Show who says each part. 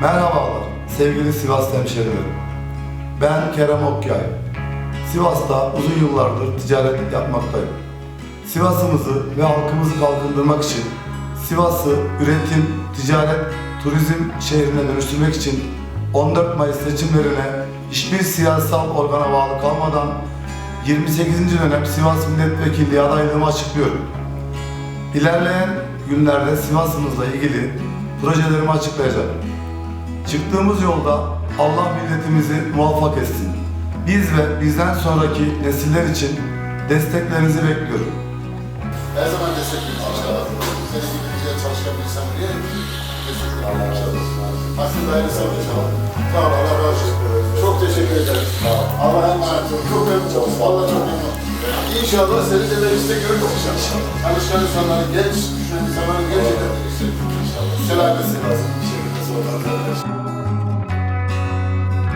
Speaker 1: Merhabalar sevgili Sivas hemşehrilerim. Ben Kerem Okyay. Sivas'ta uzun yıllardır ticaret yapmaktayım. Sivas'ımızı ve halkımızı kalkındırmak için Sivas'ı üretim, ticaret, turizm şehrine dönüştürmek için 14 Mayıs seçimlerine hiçbir siyasal organa bağlı kalmadan 28. dönem Sivas Milletvekilliği adaylığımı açıklıyorum. İlerleyen günlerde Sivas'ımızla ilgili projelerimi açıklayacağım. Çıktığımız yolda Allah milletimizi muvaffak etsin. Biz ve bizden sonraki nesiller için desteklerinizi bekliyorum.
Speaker 2: Her zaman destekliyoruz inşallah. Senin gibi güzel çalışkan bir insan diye destekliyoruz inşallah. Aslında aynısı oldu inşallah. Sağ ol, Allah razı olsun. Çok teşekkür ederim. Allah'a emanet olun. Çok memnun oldum. Vallahi çok memnun oldum. İnşallah seni de mecliste görürüz inşallah. Çalışkan insanların, genç düşünen insanların